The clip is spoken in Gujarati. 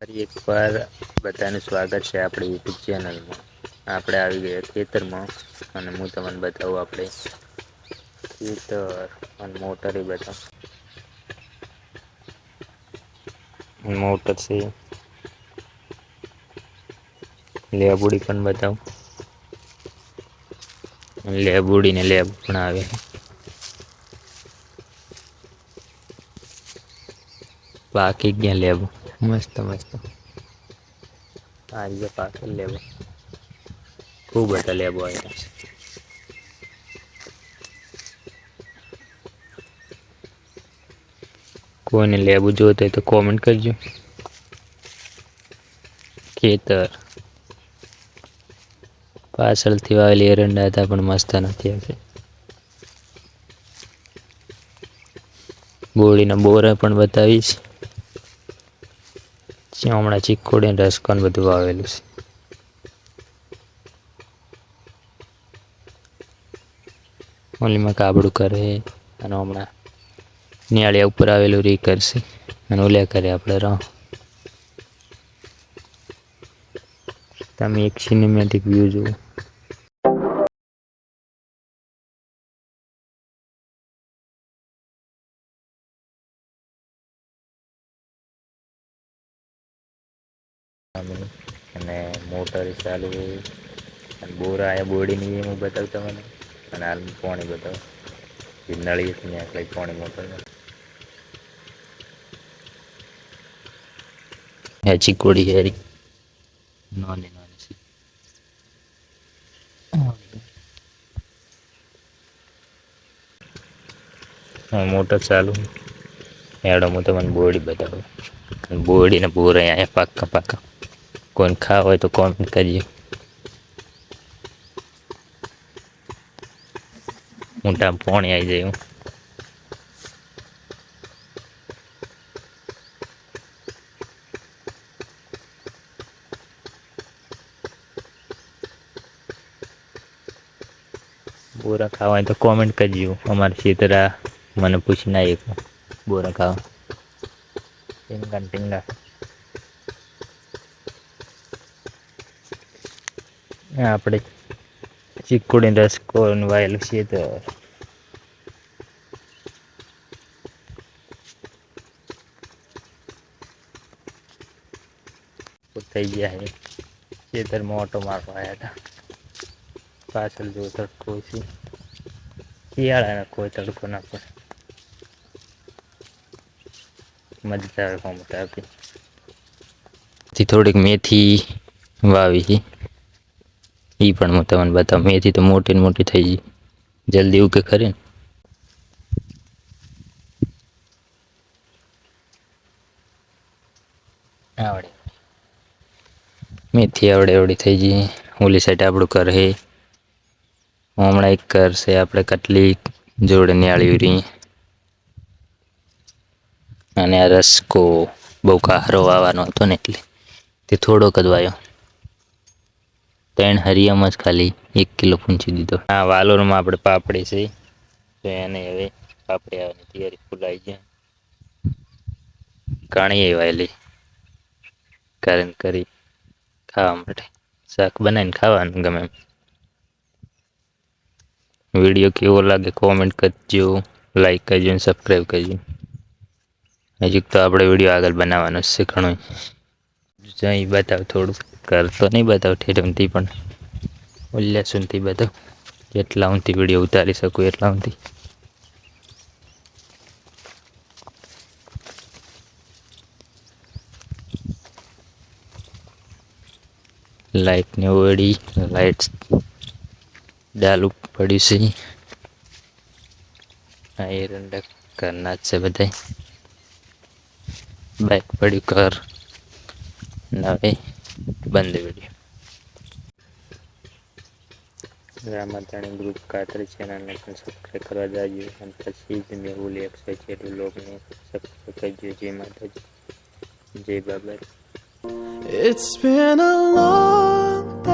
ફરી એકવાર બધાનું સ્વાગત છે આપણી યુટ્યુબ ચેનલમાં આપણે આવી ગયા ખેતરમાં અને હું તમને બતાવું આપણે ખેતર અને મોટર એ બધા. મોટર છે. લેબુડી પણ બતાવું. લેબુડીને લેબ પણ આવે. બાકી ગયા લેવું મસ્ત મસ્ત. આ રીતે પાછળ લેવો. ખૂબ બધા આવ્યા છે કોઈને લેવું જોતું તો કોમેન્ટ કરજો. ખેતર. પાછળથી વાવેલી એરંડા હતા, પણ મસ્ત નથી આવશે બોળીના બોરા પણ બતાવીશ. જ્યાં હમણાં ચીકોડી રસકન બધું વાવેલું છે. ઓલીમાં કાબડું કરે અને હમણાં નિયાળિયા ઉપર આવેલું રી કરશે અને ઓલ્યા કરે આપણે રહો. તમે એક સિનેમેટિક વ્યૂ જુઓ. અને મોટર ચાલુ અને બોરા અહીંયા બોડીની હું બતાવું તમને. અને હાલ પાણી બતાવું. જે નળી હતી ત્યાં એટલે પાણી મોટર હે ચીકોડી હેરી નાની નાની મોટર ચાલુ. હેડો હું તમને બોડી બતાવું. બોડીને બોરા અહીંયા પાક્કા પાક્કા. કોઈને ખાવા હોય તો કોમેન્ટ કરજો મોટા પાણી આવી જાય એવું બોરા ખાવા હોય તો કોમેન્ટ કરજો. અમારે ક્ષેત્રા મને પૂછીને એક. બોરા ખાવા. ટીંગા ને ટીંગા. આપણે ચીકુડી રસકો વાયેલું છે તો. થઈ ગયા છે. ખેતરમાં ઓટો મારવા આવ્યા હતા. પાછળ જો તડકો છે. શિયાળાના કોઈ તડકો ના પડે. મજા આવે કોમતા આપી. થોડીક મેથી વાવી છે. એ પણ હું તમને બતાવું. મેથી તો મોટી ને મોટી થઈ ગઈ. જલ્દી ઉગે ખરી ને. આવડે. મેથી આવડે આવડી થઈ ગઈ. ઓલી સાઈડ આપણું કર હે. હમણાં એક કરશે છે આપણે કટલી જોડે આળી રહી અને આ રસકો બહુ કાહરો વાવવાનો હતો ને એટલે. તે થોડોક જ વાયો. ત્રણ હરિયામાં જ ખાલી એક કિલો પૂંછી દીધો. આ વાલોરમાં આપણે પાપડી છે. તો એને હવે પાપડી આવવાની તૈયારી ફૂલાઈ જાય ઘણી વાયેલી. કારણ કરી ખાવા માટે. શાક બનાવીને ખાવાનું ગમે એમ. વીડિયો કેવો લાગે કોમેન્ટ કરજો લાઈક કરજો અને સબસ્ક્રાઈબ કરજો. હજી તો આપણે વીડિયો આગળ બનાવવાનો છે ઘણો જઈ બતાવ થોડું કરતો નહીં બતાવ, ઠેઠમથી પણ. સુધી બતાવ, જેટલા ઊંથી વીડિયો ઉતારી શકું એટલા ઊંથી લાઇટને ઓળી લાઇટ ડાલુ પડ્યું છે. આ એરંડા ઘરના જ છે બધા બાઇક પડ્યું ઘર. નવે. બંધ વીડિયો રામાધાણી ગ્રુપ કાતરી ચેનલને પણ સબસ્ક્રાઈબ કરવા જાજો અને પછી જ મેહુલ એક્સાઇઝ જેટલું લોગને સબસ્ક્રાઈબ કરજો. જય માતાજી. જય બાબા. It's been a long